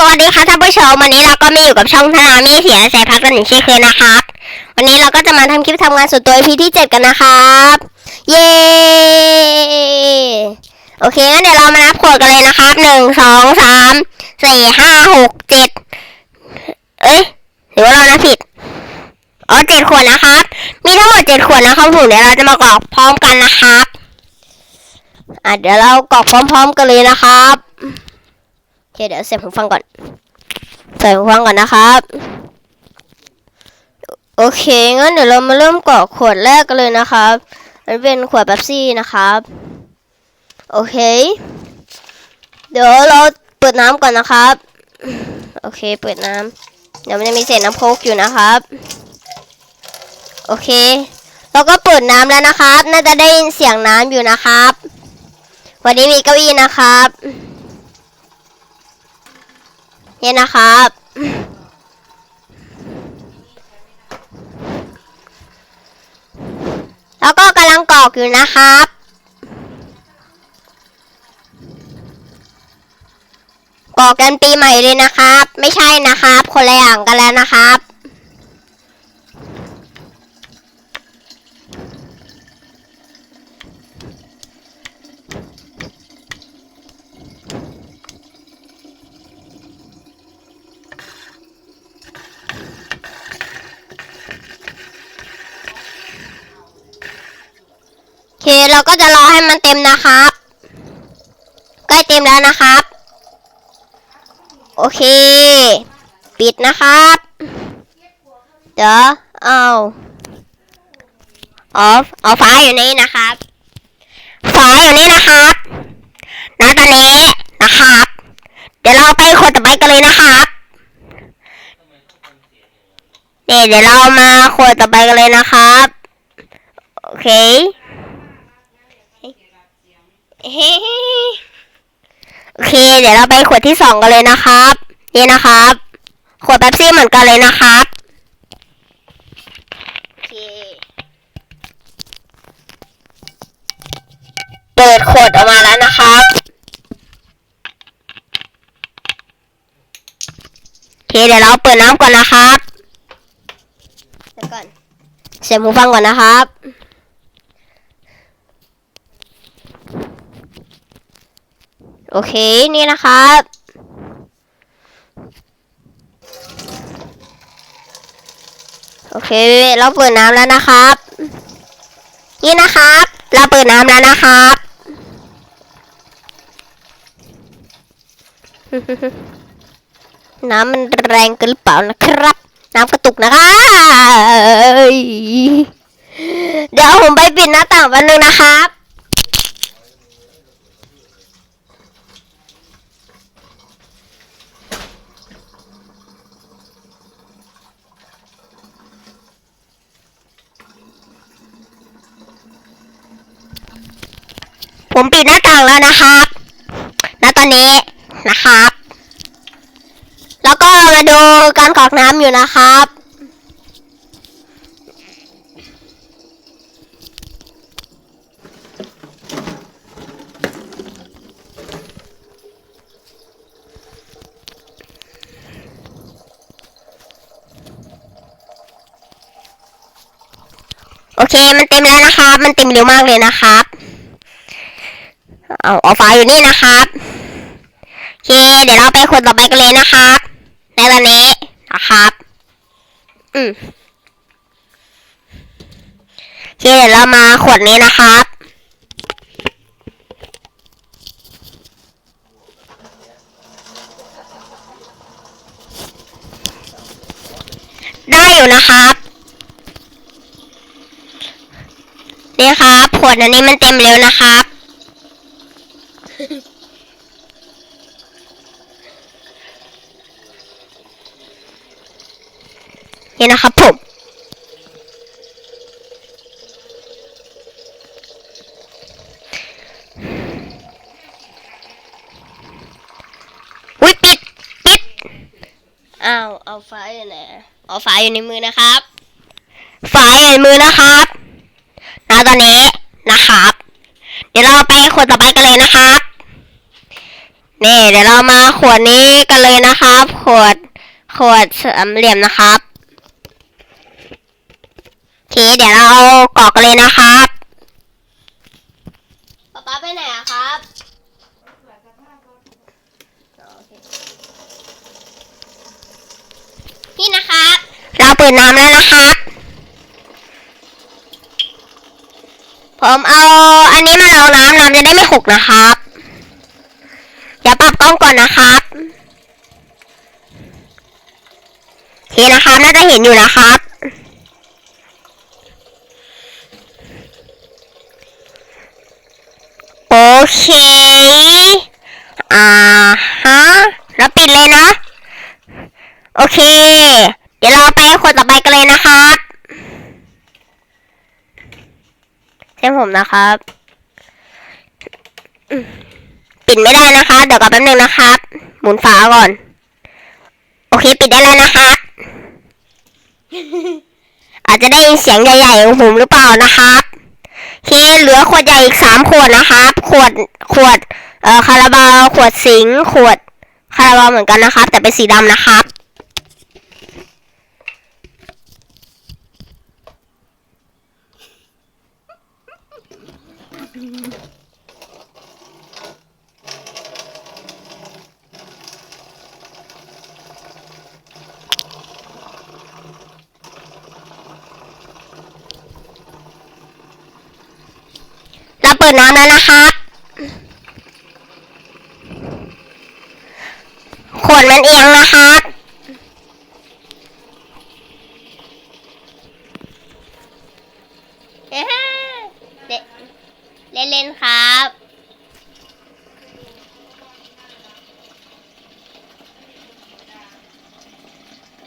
สวัสดีค่ะท่านผู้ชมวันนี้เราก็มาอยู่กับช่องธนามีเสียแสพักกันหนึ่งเช่นเคยนะครับวันนี้เราก็จะมาทำคลิปทำงานส่วนตัว EP ที่7กันนะครับเย้โอเคงั้นเดี๋ยวเรามานับขวดกันเลยนะครับหนึ่งสองสามสี่ห้าหกเจ็ดเอ้ยหรือว่าเรานับผิดอ๋อเจ็ดขวดนะครับ มีทั้งหมดเจ็ดขวดนะครับผมเดี๋ยวเราจะมากรอกพร้อมกันนะครับอะเดี๋ยวเรากรอกพร้อม ๆ กันเลยนะครับ เคเดี๋ยวเสียบหูฟังก่อน ใส่หูฟังก่อนนะครับ โอเคงั้นเดี๋ยวเรามาเริ่มกรอกขวดแรกกันเลยนะครับอันนเป็นขวดเป๊ปซี่นะครับ โอเค เดี๋ยวเราเปิดน้ำก่อนนะครับ โอเคเปิดน้ำเดี๋ยวมันจะมีเศษน้ำโคกอยู่นะครับ โอเค เราก็เปิดน้ำแล้วนะครับ น่าจะได้ยินเสียงน้ำอยู่นะครับ วันนี้มีเก้าอี้นะครับ เนี่ยนะครับ แล้วก็กำลังกรอกอยู่นะครับกรอกกันปีใหม่เลยนะครับ ไม่ใช่นะครับ คนละอย่างกันแล้วนะครับ เราก็จะรอให้มันเต็มนะครับ ใกล้เต็มแล้วนะครับ โอเค ปิดนะครับ เดี๋ยวเอาออฟเอาฟ้าอยู่นี่นะครับฟ้าอยู่นี่นะครับณตอนนี้นะครับ เดี๋ยวเราไปคนต่อไปกันเลยนะครับเนี่เดี๋ยวเรามาคนต่อไปกันเลยนะครับ โอเค โอ เค เดี๋ยวเราไปขวดที่สองกันเลยนะครับ นี่นะครับ ขวดเป๊ปซี่เหมือนกันเลยนะครับโอเคเปิดขวดออกมาแล้วนะครับโอเคเดี๋ยวเราเปิดน้ำก่อนนะครับเดี๋ยวก่อนเสียบหูฟังก่อนนะครับ โอเค นี่นะครับโอเค เราเปิดน้ำแล้วนะครับ นี่นะครับ เราเปิดน้ำแล้วนะครับ น้ำมันแรงเกินหรือเปล่านะครับ น้ำกระตุกนะครับ เดี๋ยวผมไปปิดหน้าต่างแป๊บนึงนะครับ ผมปิดหน้าต่างแล้วนะครับณตอนนี้นะครับ แล้วก็มาดูการกรอกน้ำอยู่นะครับโอเค มันเต็มแล้วนะครับ มันเต็มเร็วมากเลยนะครับ เอาเอาไฟล์อยู่นี่นะครับโอเค เดี๋ยวเราไปคนต่อไปกันเลยนะครับในตอนนี้นะครับ อืมโอเคเดี๋ยวเรามาขวดนี้นะครับได้อยู่นะครับนี่ครับ ขวดอันนี้มันเต็มเร็วนะครับ นี่นะครับผม อุ้ยปิด ปิด อ้าว เอาไฟล์อยู่ไหนเอาไฟล์อยู่ในมือนะครับไฟล์อยู่ในมือนะครับณตอนนี้นะครับ เดี๋ยวเราไปคนต่อไปกันเลยนะครับนี่เดี๋ยวเรามาขวดนี้กันเลยนะครับ ขวดขวดสามเหลี่ยมนะครับโอ เคเดี๋ยวเราเอากรอกกันเลยนะครับป๊าป๊าไปไหนอะครับ นี่นะครับ เราเปิดน้ำแล้วนะครับ ผมเอาอันนี้มาลองน้ำน้ำจะได้ไม่หกนะครับ เดี๋ยวปรับกล้องก่อนนะครับโอเคนะครับ น่าจะเห็นอยู่นะครับ โอ เค อ่าฮะแล้วปิดเลยนะ โอเค เดี๋ยวเราไปคนต่อไปกันเลยนะครับเส้นผมนะครับ ปิดไม่ได้นะคะ เดี๋ยวก่อแป๊บนึงนะครับ หมุนฝาก่อน โอเค ปิดได้แล้วนะครับอาจจะได้ยินเสียงใหญ่ๆของผมหรือเปล่านะครับ เคเหลือขวดใหญ่อีกสามขวดนะครับ ขวดขวดเอ่อคาราบาวขวดสิงขวดคาราบาวเหมือนกันนะครับ แต่เป็นสีดำนะครับ ดน้ำแล้วนะครับ ขวดมันเอียงนะครับ เล่นเล่นๆครับ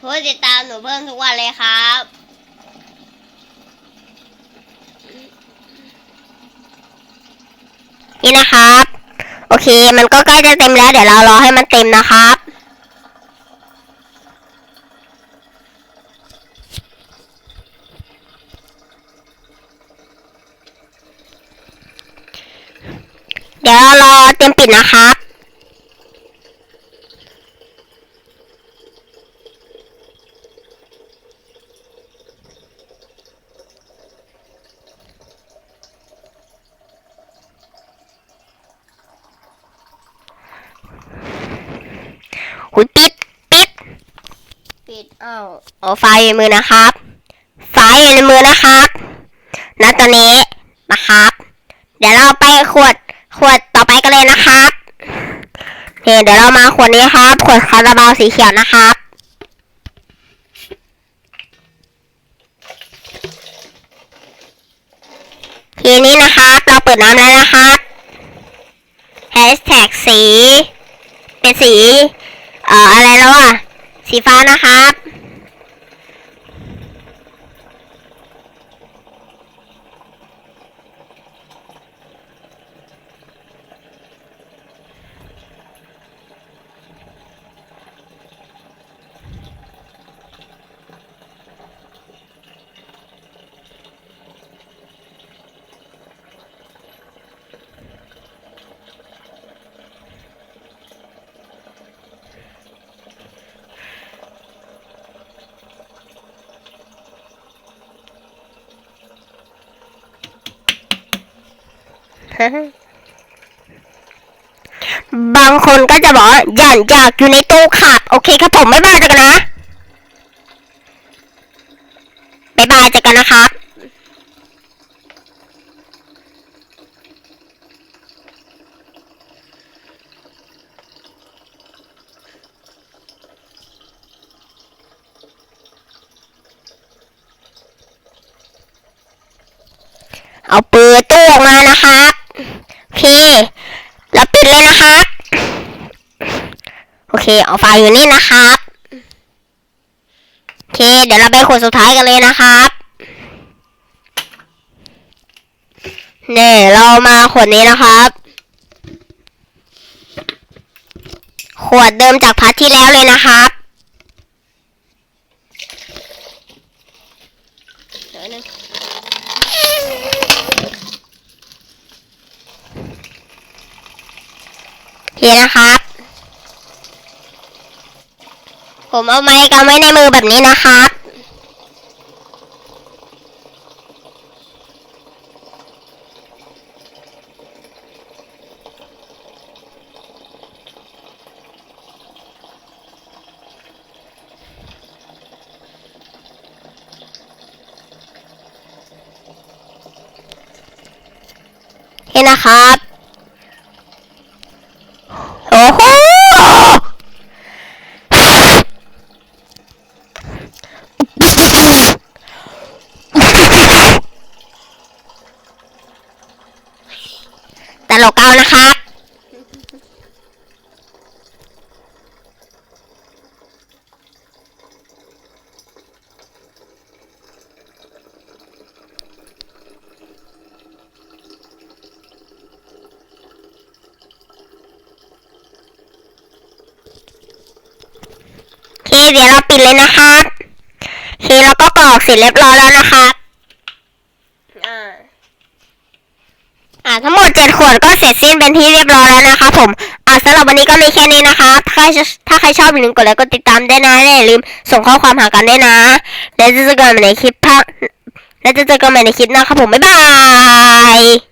ผู้ติดตามหนูเพิ่มทุกวันเลยครับ นี่นะครับ โอเค มันก็ใกล้จะเต็มแล้ว เดี๋ยวเรารอให้มันเต็มนะครับ เดี๋ยวเรารอเต็มปิดนะครับ หุยปิดปิด ปิด อ้ไฟในมือนะครับ ไฟในมือนะครับณตอนนี้นะครับ เดี๋ยวเราไปขวดขวดต่อไปกันเลยนะครับนี่เดี๋ยวเรามาขวดนี้ครับ ขวดคาราบาวสีเขียวนะครับทีนี้นะครับเราเปิดน้ำแล้วนะครับแฮชแท็กสี เป็นสี เอ่ออะไรแล้วอะ สีฟ้านะครับ บางคนก็จะบอกอย่าอยากอยู่ในตู้ขับ โอเคครับผมไม่บายเจอกันนะบ๊ายบายเจอกันนะครับ เอาเปิดตู้ออกมานะครับ โอเค แล้วปิดเลยนะครับ โอเคเอาอยู่นี่นะครับโอเค เดี๋ยวเราไปขวดสุดท้ายกันเลยนะครับเนี่เรามาขวดนี้นะครับ ขวดเดิมจากพัทที่แล้วเลยนะครับเดี๋ยวนึง โอเคนะครับ ผมเอาไม้กำไว้ในมือแบบนี้นะครับเห็นนะครับ โอ้โห ตลกเอานะครับ โอ เคเดี๋ยวเราปิดเลยนะครับโอเคแล้วก็กรอกเสร็จเรียบร้อยแล้วนะครับอ่าอ่าทั้งหมดเจ็ดขวดก็เสร็จสิ้นเป็นที่เรียบร้อยแล้วนะคะผมอ่าสำหรับวันนี้ก็มีแค่นี้นะคะถ้าใครถ้าใครชอบอย่าลืมกดไลค์กดติดตามได้นะและอย่าลืมส่งข้อความหากันได้นะ แล้วจะเจอกันใหม่ในคลิปภาคแล้วจะเจอกันใหม่ในคลิปหน้าครับผมบ๊ายบาย